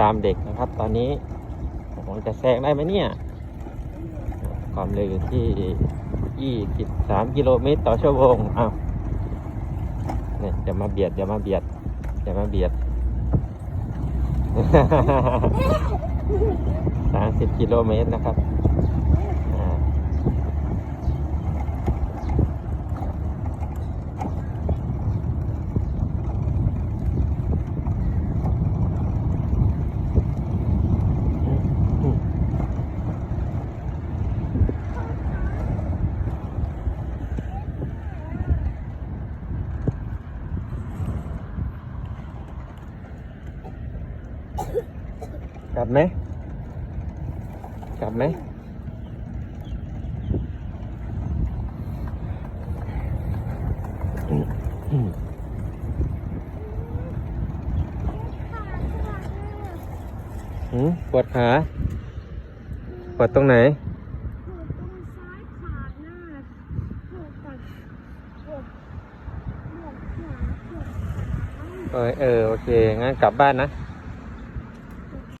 ตามเด็กนะครับ ตอนนี้ผมจะแซงได้ไหมเนี่ย ความเร็วอยู่ที่ 23 กิโลเมตรต่อชั่วโมงอ้าวเนี่ยจะมาเบียดจะมาเบียดจะมาเบียด 30 กิโลเมตรนะครับ กลับไหมกลับไหมหืมปวดขาปวดตรงไหนปวดตรงซ้ายขาหน้าปวดกับปวดปวดขวาปวดขาเออเออ โอเค งั้นกลับบ้านนะป